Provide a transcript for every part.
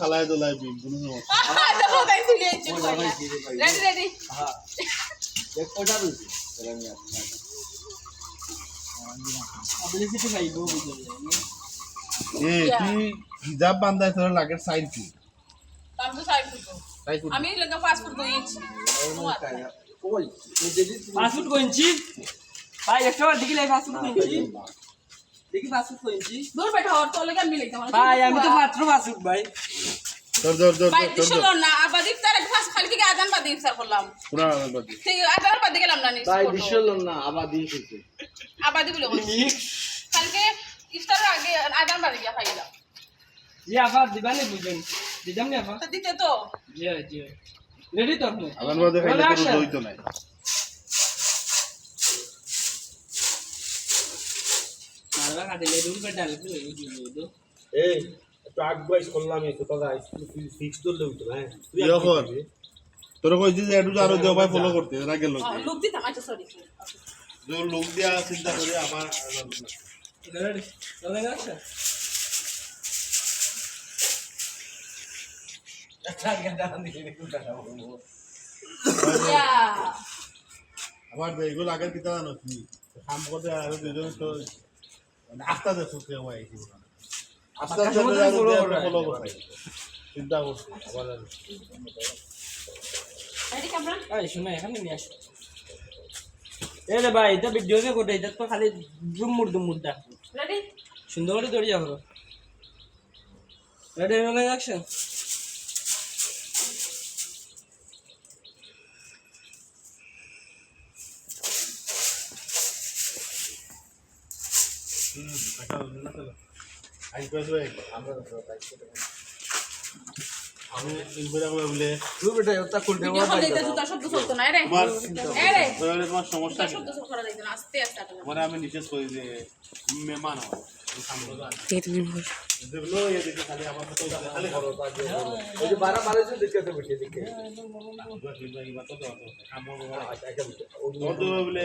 খালায় দোলাই বিন কোনো সমস্যা দেখো, তাই তুলে এনেছি পয়লা। Ready, ready? তুই হিজাব বান্ধাই তোর লাগের সাইন কি আমি তো side করব। তাই করি আমি লেগে পাসপোর্ট দিয়েছি ফাস্টফুড কইছি ভাই একটা দেখি কইছি দেখি ফাস্টফুড কইছি দূর বেটা ওর তো লেগে মিলে তোমার। ভাই আমি তো মাত্র ফাস্টফুড ভাই। তোর তোর তোর ভাই তোর না আবার ইফতার এক ফাস খালি কি আজান বাদে ইফতার করলাম। পুরা বাদি। ঠিক আজান বাদে গেলাম না ভাই দিছিল না আবার দিন শুনছে আবাদি বলে কালকে ইফতারের আগে আজান বাদে গিয়া খাইলাম জি আফা দিবানি বুঝেন। দিদাম নি দিতে তো। জি জি। রেডি তো আপনি? বাদে খাইলে নাই। এই একটু আগ করলাম এই দাদা ফিক্স ধরলে উঠতো হ্যাঁ? তুই আর কি যখন তোর কইছি যে একটু আরও দেও ফলো করতে এরা গেল লোক দিতাম আচ্ছা সরি লোক দিয়া চিন্তা করে আমার এগুলো আগের কিতা জানো কি? কাম করতে আর দুজন তো মানে। ফলো চিন্তা করছি আবার রেডি ক্যামেরা। এই শুনে এখানে নিয়ে আসো। এই রে ভাই এটা ভিডিও কে কোটে এটা তো খালি দুমুর দুমুর দা রেডি সুন্দর করে দৌড়িয়ে যাব রেডি অ্যাকশন আমি নিষেধ করি যে মেহমান হয় বলে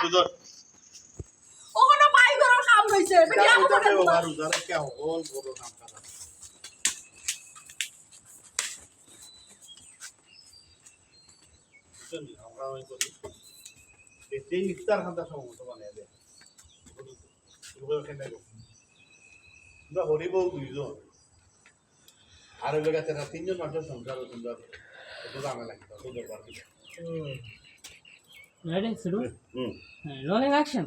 যা আড়ে তো দরজা আতে নেই বেটা দরজা কেন আতে নেই মো না মিস্টা ওকে রেডি হ্যাঁ রোলিং অ্যাকশন ওখানে পাই করার কাম হইছে বেটি আমো কথা ইফতার খান্তা সমস্ত আমরা হরিব দুইজন। আর ওই জায়গাতে তিনজন মানুষের সংসার সুন্দর দামে তো দরবার রেডি শুরু হুম হ্যাঁ রোলিং অ্যাকশন